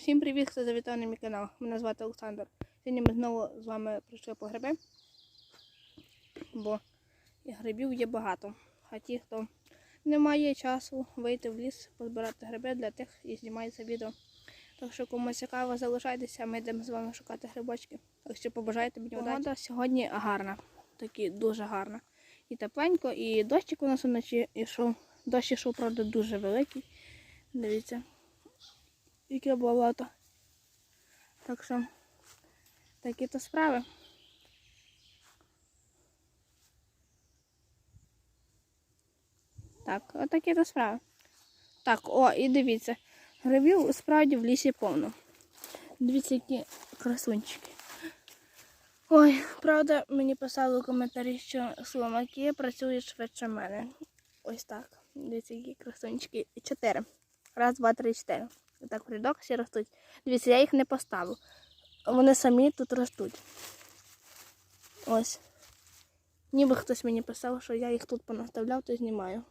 Всім привіт, хто завітав на мій канал. Мене звати Олександр. Сьогодні ми знову з вами прийшли по гриби, бо грибів є багато. А ті, хто не має часу вийти в ліс, позбирати гриби для тих і знімає це відео. Так що кому цікаво, залишайтеся, ми йдемо з вами шукати грибочки. Так що побажайте мені удачі. Погода сьогодні гарна, такі дуже гарна. І тепленько, і дощик у нас вночі йшов. Дощ йшов, правда, дуже великий. Дивіться яке болото. Так що такі то справи. Так, отакі то справи. Так, о, і дивіться. Грибів справді в лісі повно. Дивіться, які красунчики. Ой, правда, мені писали у коментарі, що сломаки працюють швидше мене. Ось так. Дивіться, які красунчики. Чотири. Раз, два, три, чотири. Отак в рядок всі ростуть. Дивіться, я їх не поставив. Вони самі тут ростуть. Ось. Ніби хтось мені писав, що я їх тут понаставляв, то знімаю.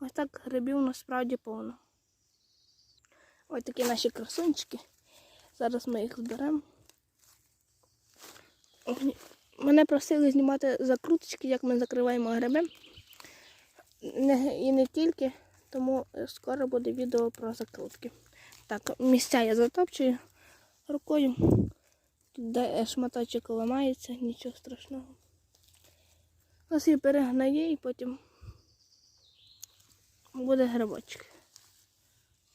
Ось так грибів насправді повно. Ось такі наші красунчики. Зараз ми їх зберемо. Мене просили знімати закруточки, як ми закриваємо гриби. І не тільки, тому скоро буде відео про закрутки. Так, місця я затопчую рукою. Тут де шматочок ламається, нічого страшного. Ось і перегнає і потім буде грибочок.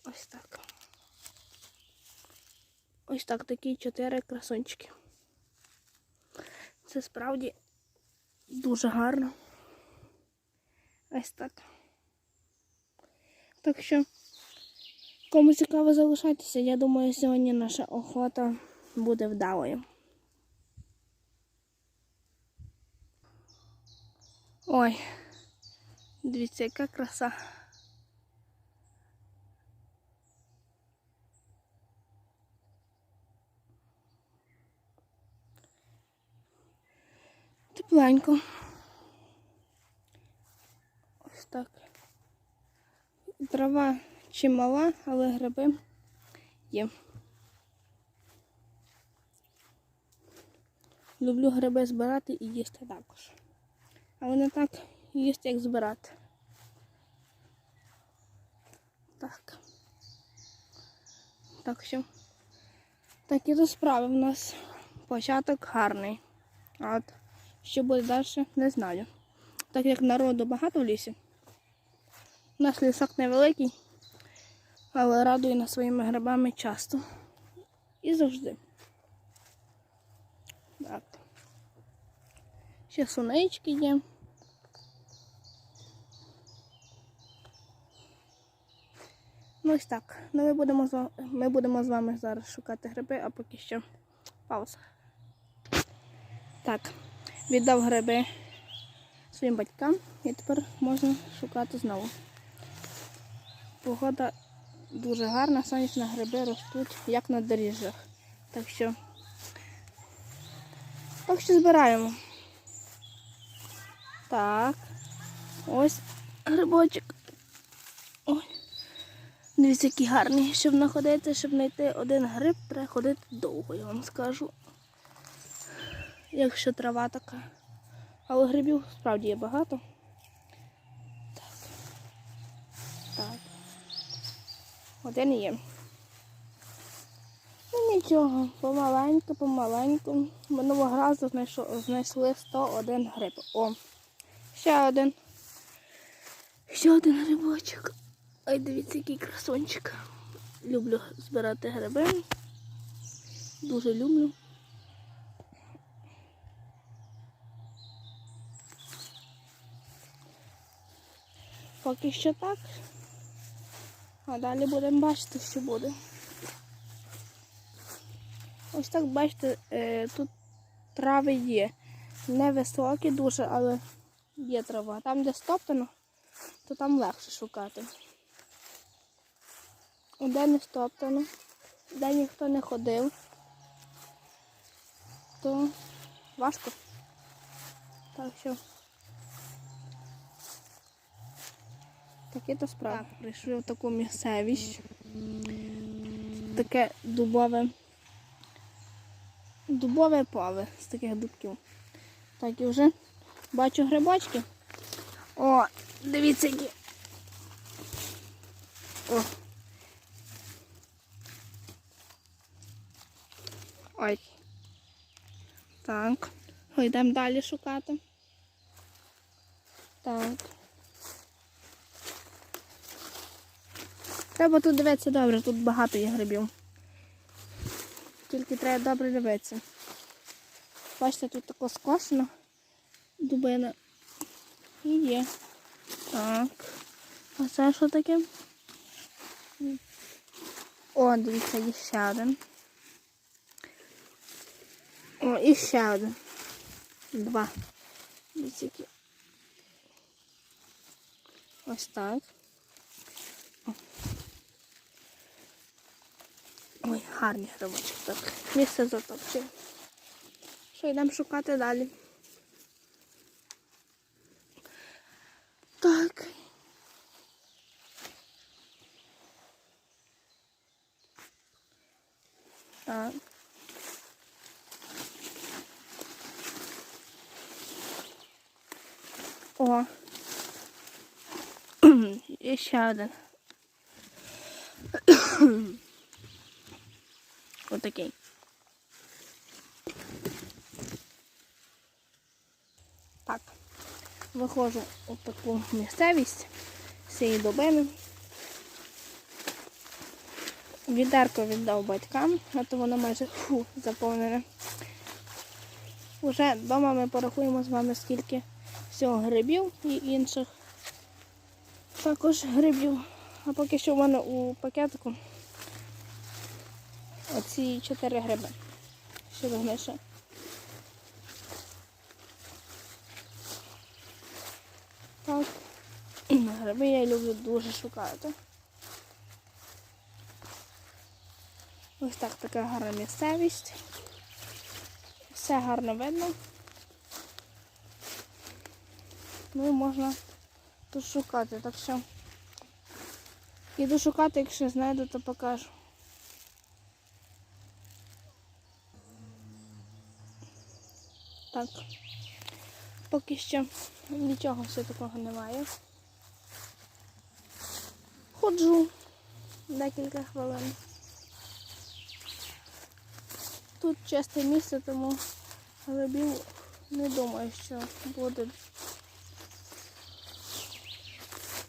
Ось так. Ось так такі чотири красунчики. Це справді дуже гарно. Ось так. Так що. Кому цікаво залишайтеся, я думаю, сьогодні наша охота буде вдалою. Ой, дивіться, яка краса. Тепленько. Ось так. Трава чимала, але гриби є. Люблю гриби збирати і їсти також. Але не так їсти, як збирати. Так. Так що такі то справи в нас початок гарний. А от що буде далі, не знаю. Так як народу багато в лісі. У нас лісок невеликий, але радує нас своїми грибами часто. І завжди. Так. Ще сунечки є. Ну ось так. Ну, ми, будемо з вами, ми будемо з вами зараз шукати гриби, а поки що пауза. Так, віддав гриби своїм батькам і тепер можна шукати знову. Погода дуже гарна, сонячні гриби ростуть як на доріжжях. Так що так що збираємо. Так. Ось грибочок. Ой. Дивіться, який гарний. Щоб знаходити, щоб знайти один гриб, треба ходити довго, я вам скажу. Якщо трава така. Але грибів справді є багато. Так. Так. Один є. Ну нічого, помаленьку, помаленьку. Минулого разу знайшли 101 гриб. О, ще один. Ще один грибочок. Ой, дивіться, який красончик. Люблю збирати гриби. Дуже люблю. Поки що так. А далі будемо бачити, що буде. Ось так бачите, е, тут трави є. Невисокі дуже, але є трава. Там, де стоптано, то там легше шукати. Де не стоптано, де ніхто не ходив, то важко. Так що. Такі то справи. Так, прийшли в таку місцевість. таке дубове. Дубове поле з таких дубків. Так, і вже бачу грибочки. О, дивіться які. О. Ой. Так. Йдемо далі шукати. Так. Треба тут дивитися добре, тут багато є грибів. Тільки треба добре дивитися. Бачите, тут тако скошено. Дубина. І є. Так. А це що таке? О, дивіться, є ще один. О, і ще один. Два. Дивіться, які. Ось так. Ой, гарні грибочки. Так. Місце затопче. Що йдемо шукати далі? Так. Так. О. І ще один. Отакий. Так. Виходжу у таку місцевість з цієї добини. Відерко віддав батькам, а то воно майже фу, заповнене. Уже вдома ми порахуємо з вами скільки всього грибів і інших також грибів. А поки що в мене у пакетику оці чотири гриби. Що вигнише. Так. Гриби я люблю дуже шукати. Ось так така гарна місцевість. Все гарно видно. Ну, можна тут шукати, так що іду шукати, якщо знайду, то покажу. Так. Поки що нічого все такого немає. Ходжу декілька хвилин. Тут чисте місце, тому грибів не думаю, що буде.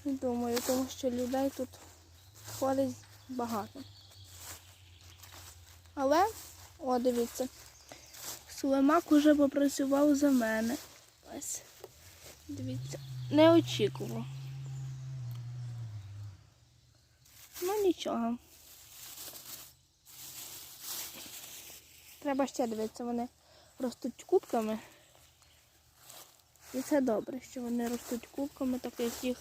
Не думаю, тому що людей тут ходить багато. Але, о, дивіться, Слимак уже попрацював за мене. Ось. Дивіться, не очікував. Ну нічого. Треба ще дивитися, вони ростуть кубками. І це добре, що вони ростуть кубками, так як їх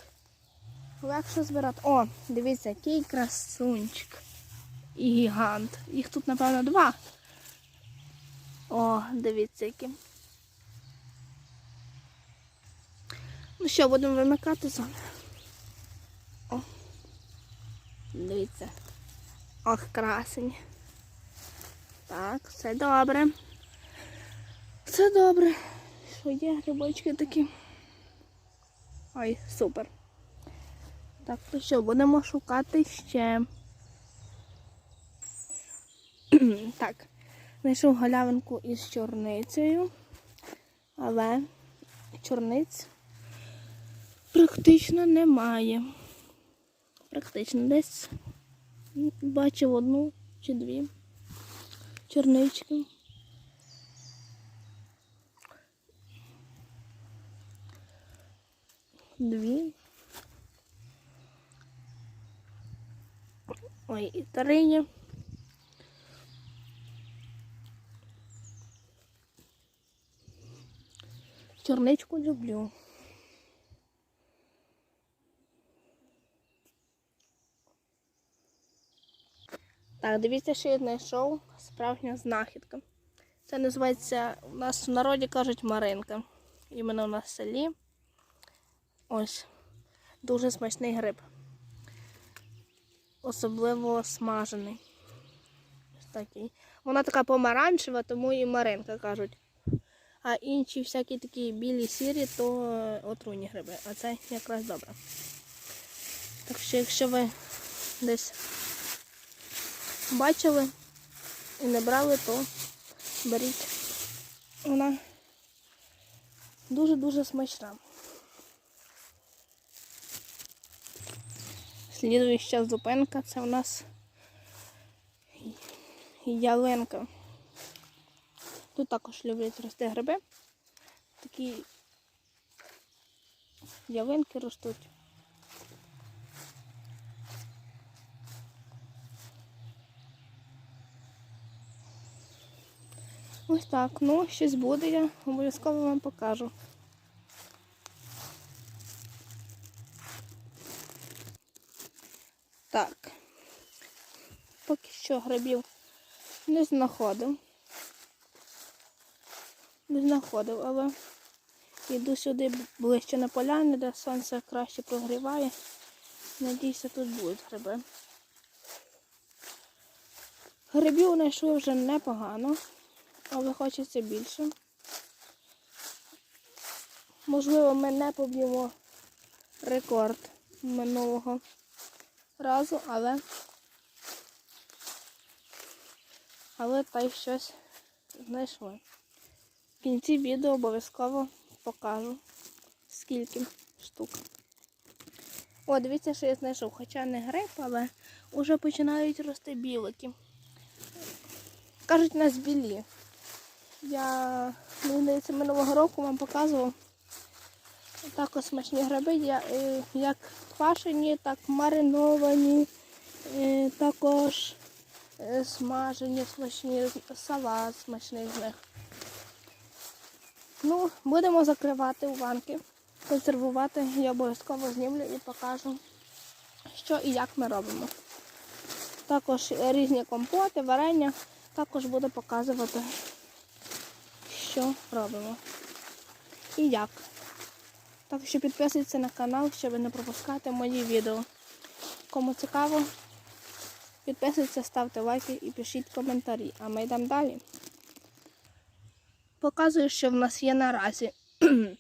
легше збирати. О, дивіться, який красунчик. І гігант. Їх тут, напевно, два. О, дивіться, які. Ну що, будемо вимикати зону. О. Дивіться. Ох, красень. Так, все добре. Все добре. Що є грибочки такі? Ой, супер. Так, то що, будемо шукати ще. так, знайшов галявинку із чорницею, але чорниць практично немає. Практично десь бачив одну чи дві чорнички. Дві. Ой, і тарині. Чорничку люблю. Так, дивіться, що я знайшов справжня знахідка. Це називається, у нас в народі кажуть маринка. Іменно у нас в селі. Ось. Дуже смачний гриб. Особливо смажений. такий. Вона така помаранчева, тому і маринка кажуть. А інші всякі такі білі сірі, то е, отруйні гриби. А це якраз добре. Так що, якщо ви десь бачили і не брали, то беріть. Вона дуже-дуже смачна. Слідуюча зупинка це у нас ялинка. Тут також люблять рости гриби. Такі ялинки ростуть. Ось так. Ну, щось буде, я обов'язково вам покажу. Так. Поки що грибів не знаходив. Не знаходив, але йду сюди ближче на поляни, де сонце краще прогріває. Надіюся, тут будуть гриби. Грибів знайшли вже непогано, але хочеться більше. Можливо, ми не поб'ємо рекорд минулого разу, але але та й щось знайшли. Кінці відео обов'язково покажу, скільки штук. О, дивіться, що я знайшов. Хоча не гриб, але вже починають рости білики. Кажуть, нас білі. Я, мені здається, минулого року вам показував також смачні гриби, е, як квашені, так мариновані, е, також е, смажені, смачні, салат смачний з них. Ну, будемо закривати у банки, консервувати. Я обов'язково знімлю і покажу, що і як ми робимо. Також різні компоти, варення. Також буду показувати, що робимо і як. Так що підписуйтесь на канал, щоб не пропускати мої відео. Кому цікаво, підписуйтесь, ставте лайки і пишіть коментарі. А ми йдемо далі. Показую, що в нас є наразі.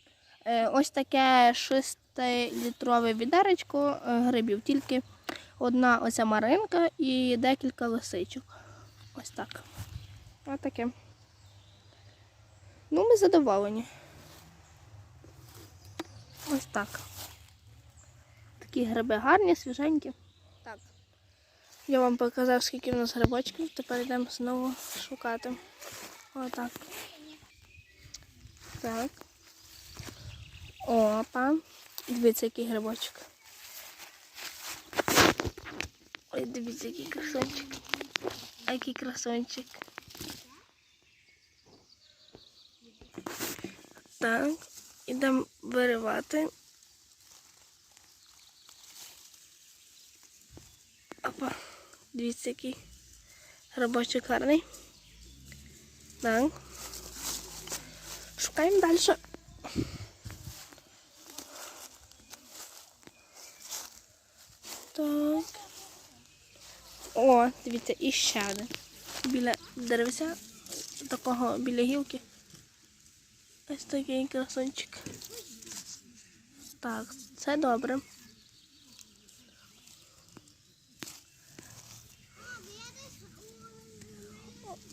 Е, Ось таке 6-літрове відеречко е, грибів, тільки одна оця маринка і декілька лисичок. Ось так. Ось таке. Ну, ми задоволені. Ось так. Такі гриби гарні, свіженькі. Так. Я вам показав, скільки в нас грибочків. Тепер йдемо знову шукати. Отак. Так. Опа. Дивіться, який грибочок. Ой, дивіться, який красончик. А який красончик. Так. Ідемо виривати. Опа, дивіться, який грибочок гарний. Так. Шукаємо далі. Так. О, дивіться, і ще один. Біля деревця, такого біля гілки. Ось такий красунчик. Так, це добре.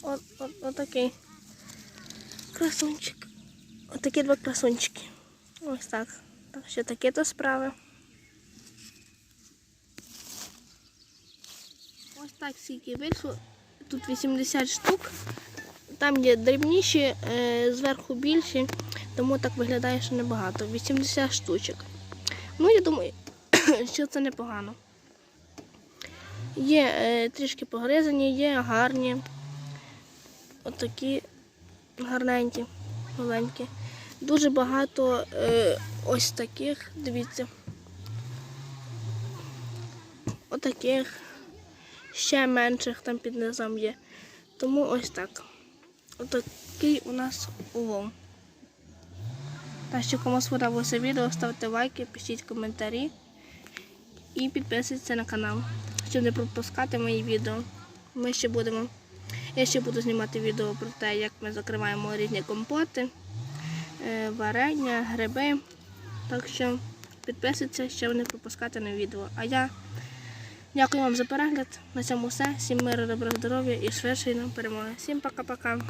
От, от, отакий красунчик. Отакі два красунчики. Ось так. Так що такі то справи. Ось так скільки вийшло. Тут 80 штук. Там є дрібніші, е, зверху більші, тому так виглядає, що небагато. 80 штучок. Ну, я думаю, що це непогано. Є е, трішки погризані, є гарні. Отакі гарненькі, маленькі. Дуже багато е, ось таких, дивіться. Отаких. Ще менших там під низом є. Тому ось так. Отакий у нас улов. Так що кому сподобалося відео, ставте лайки, пишіть коментарі і підписуйтесь на канал, щоб не пропускати мої відео. Ми ще будемо Я ще буду знімати відео про те, як ми закриваємо різні компоти, варення, гриби. Так що підписуйтесь, щоб не пропускати на відео. А я дякую вам за перегляд. На цьому все. Всім миру, доброго здоров'я і швидшої нам перемоги. Всім пока-пока.